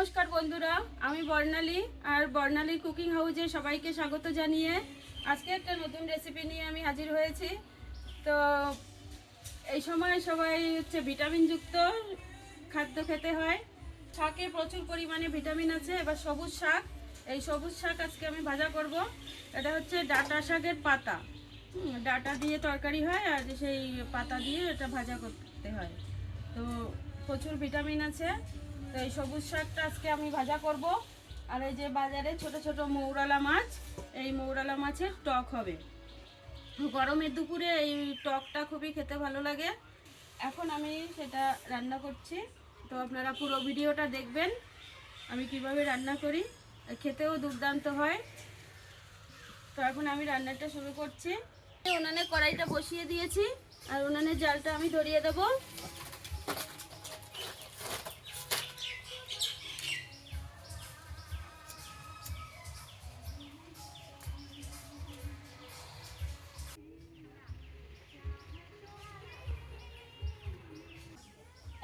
নমস্কার বন্ধুরা, আমি বর্ণালী আর বর্ণালী কুকিং হাউসে সবাইকে স্বাগত জানিয়ে আজকে একটা নতুন রেসিপি নিয়ে আমি হাজির হয়েছি। তো এই সময় সবাই হচ্ছে ভিটামিনযুক্ত খাদ্য খেতে হয়। শাকে প্রচুর পরিমাণে ভিটামিন আছে, এবার সবুজ শাক। এই সবুজ শাক আজকে আমি ভাজা করব। এটা হচ্ছে ডাটা শাকের পাতা। ডাটা দিয়ে তরকারি হয় আর সেই পাতা দিয়ে এটা ভাজা করতে হয়। তো প্রচুর ভিটামিন আছে। তো এই সবুজ শাকটা আজকে আমি ভাজা করব। আর এই যে বাজারে ছোট ছোট মৌরালা মাছ, এই মৌরালা মাছের টক হবে। গরমের দুপুরে এই টকটা খুবই খেতে ভালো লাগে। এখন আমি সেটা রান্না করছি। তো আপনারা পুরো ভিডিওটা দেখবেন, আমি কীভাবে রান্না করি। খেতেও দুর্দান্ত হয়। তো এখন আমি রান্নাটা শুরু করছি। উনানে কড়াইটা বসিয়ে দিয়েছি, আর উনানের জালটা আমি ধরিয়ে দেবো।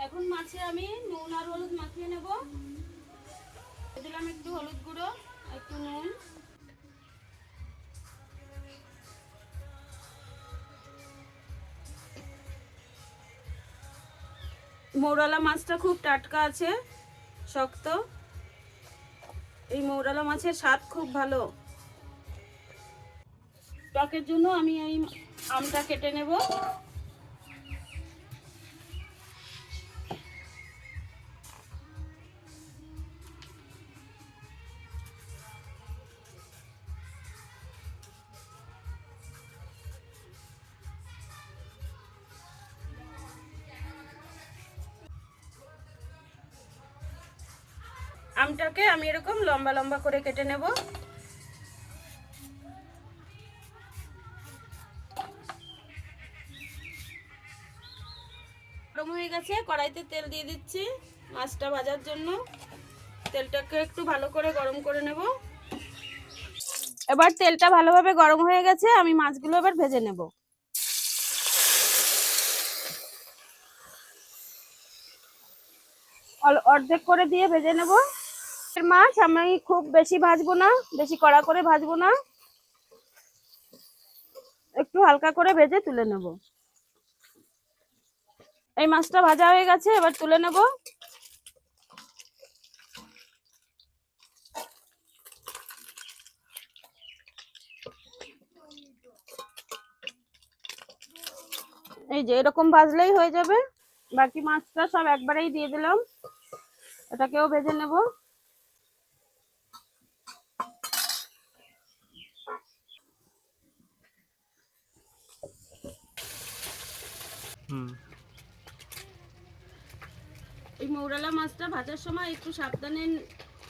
এখন মাছে আমি নুন আর হলুদ মাখিয়ে নেব। দিলাম একটু হলুদ গুঁড়ো, একটু নুন। মৌরালা মাছটা খুব টাটকা আছে, শক্ত। এই মৌরালা মাছের স্বাদ খুব ভালো। টকের জন্য আমি এই আমটা কেটে নেব। আমটাকে আমি এরকম লম্বা লম্বা করে কেটে নেব। গরম হয়ে গেছে, কড়াইতে তেল দিয়ে দিচ্ছি মাছটা ভাজার জন্য। তেলটাকে একটু ভালো করে গরম করে নেব। এবার তেলটা ভালোভাবে গরম হয়ে গেছে, আমি মাছগুলো এবার ভেজে নেব। অর্ধেক করে দিয়ে ভেজে নেব। মাছ আমি খুব বেশি ভাজবো না, বেশি কড়া করে ভাজবো না। একটু হালকা করে ভেজে তুলে নেব। এই মাছটা ভাজা হয়ে গেছে, এবার তুলে নেব। এই যে এরকম ভাজলেই হয়ে যাবে। বাকি মাছটা সব একবারেই দিয়ে দিলাম। এটাকেও ভেজে নেব। এই মৌরালা মাছটা ভাজার সময় একটু সাবধানে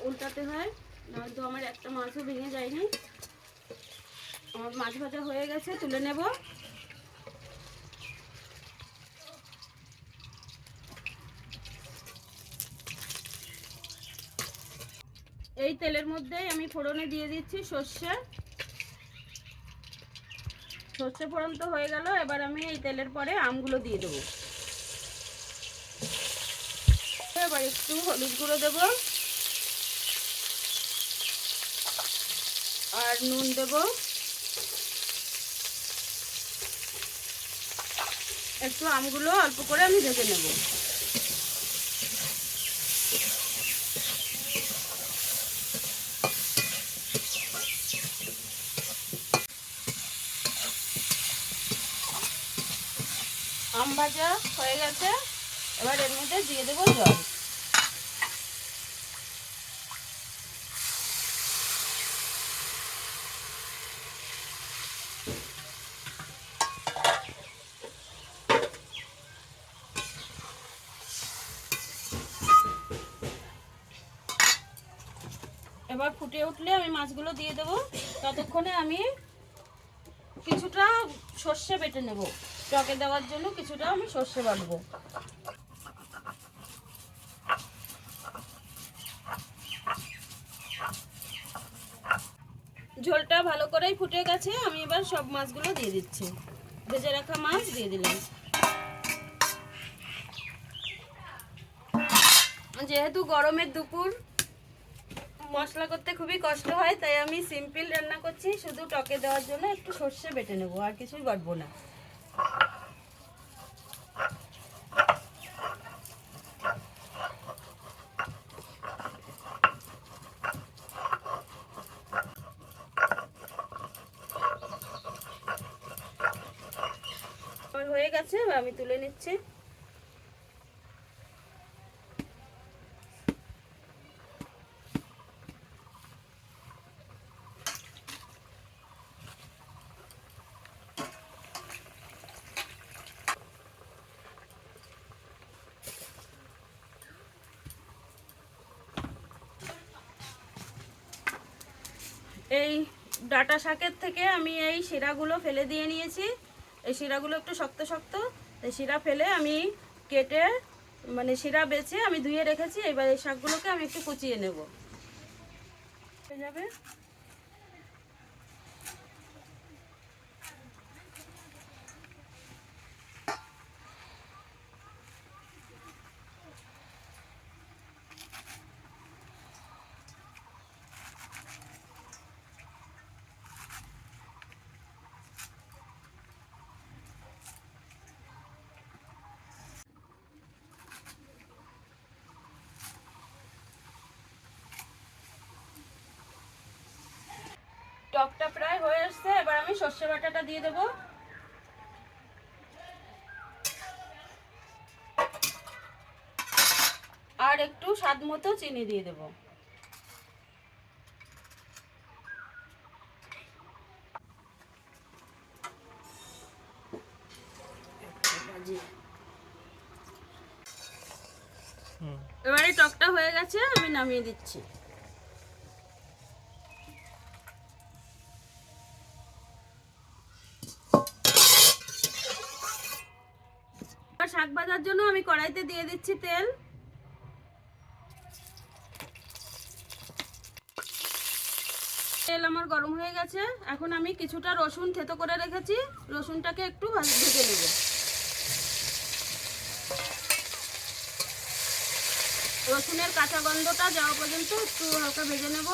উল্টাতে হয় নয়তো আমার একটা মাছও ভেঙে যায়নি। আমার মাছ ভাজা হয়ে গেছে, তুলে নেব। এই তেলের মধ্যেই আমি ফোড়নে দিয়ে দিচ্ছি সর্ষে। সর্ষে ফোড়ন তো হয়ে গেল, এবার আমি এই তেলের পরে আমগুলো দিয়ে দেবো। এবার একটু হলুদ গুঁড়ো দেবো। আর নুন দেব। একটু আমগুলো অল্প করে আমি ভেজে নেব। আম ভাজা হয়ে গেছে। এবার এর মধ্যে দিয়ে দেবো জল। এবার ফুটে উঠলে আমি মাছগুলো দিয়ে দেবো। ততক্ষণে আমি কিছুটা সর্ষে বেটে নেব। টকে দেওয়ার জন্য কিছুটা আমি সর্ষে বাটবো। ঝোলটা ভালো করেই ফুটে গেছে, আমি এবার সব মাছগুলো দিয়ে দিচ্ছি। ভেজে রাখা মাছ দিয়ে দিলাম। যেহেতু গরমের দুপুর, মশলা করতে খুবই কষ্ট হয়, তাই আমি সিম্পল রান্না করছি, শুধু টকে দেওয়ার জন্য একটু সর্ষে বেটে নেব, আর কিছুই বাটবো না। হয়ে গেছে আমি তুলে নিচ্ছি। এই ডাটা শাকের থেকে আমি এই শিরাগুলো ফেলে দিয়ে নিয়েছি। এই শিরাগুলো একটু শক্ত শক্ত। এই শিরা ফেলে আমি কেটে মানে শিরা বেছে আমি ধুয়ে রেখেছি। এবার এই শাকগুলোকে আমি একটু কুচিয়ে নেব। হয়ে যাবে? টকটা প্রায় হয়ে আসছে এবার আমি সর্ষে বাটাটা দিয়ে দেবো। আর একটু স্বাদ মতো চিনি দিয়ে দেবো। এবারে টকটা হয়ে গেছে আমি নামিয়ে দিচ্ছি। শাক ভাজার জন্য আমি কড়াইতে দিয়ে দিচ্ছি তেল। তেল আমার গরম হয়ে গেছে। এখন আমি কিছুটা রসুন থেতো করে রেখেছি। রসুনটাকে একটু ভাজ- নেব। রসুনের কাঁচা গন্ধটা যাওয়া পর্যন্ত একটু হালকা ভেজে নেব।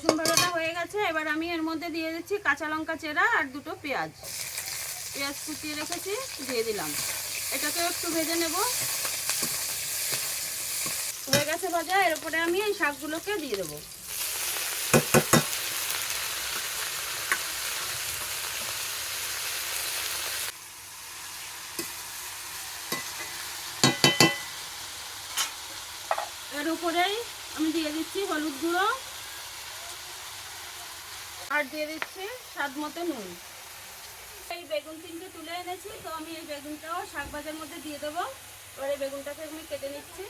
রসুন ভাজাটা হয়ে গেছে, এবার আমি এর মধ্যে দিয়ে দিচ্ছি কাঁচা লঙ্কা চেরা আর দুটো পেঁয়াজ। পেঁয়াজ কুচিয়ে রেখেছি, দিয়ে দিলাম। এটাকে একটু ভেজে নেব। হয়ে গেছে ভাজা, এর উপরে আমি এই শাকগুলোকে দিয়ে দেবো। এর উপরেই আমি দিয়ে দিচ্ছি হলুদ গুঁড়ো। আর দিয়ে দিচ্ছি স্বাদ মতো নুন। এই বেগুন তিনটে তুলে এনেছি, তো আমি এই বেগুনটাও শাক ভাজার মধ্যে দিয়ে দেবো। এবার এই বেগুনটাকে আমি কেটে নিচ্ছি।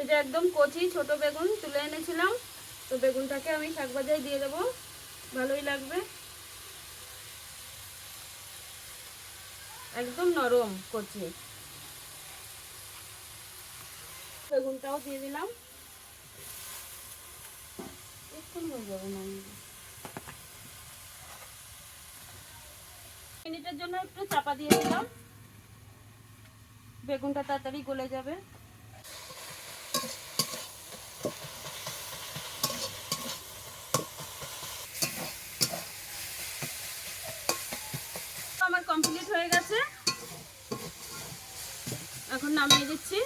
এটা একদম কচি, ছোট বেগুন তুলে এনেছিলাম। তো বেগুনটাকে আমি শাক ভাজায় দিয়ে দেবো। ভালোই লাগবে। একদম নরম, কচি। বেগুনটাও দিয়ে দিলাম। মিনিটের জন্য একটু চাপা দিয়ে দিলাম। বেগুনটা তাড়াতাড়ি গলে যাবে। আমার কমপ্লিট হয়ে গেছে। এখন নামিয়ে দিচ্ছি।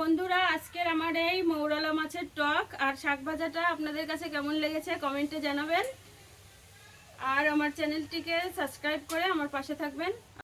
বন্ধুরা, আজকের আমার এই মৌরালা মাছের টক আর শাক ভাজাটা আপনাদের কাছে কেমন লেগেছে কমেন্টে জানাবেন। আর আমার চ্যানেলটিকে সাবস্ক্রাইব করে আমার পাশে থাকবেন।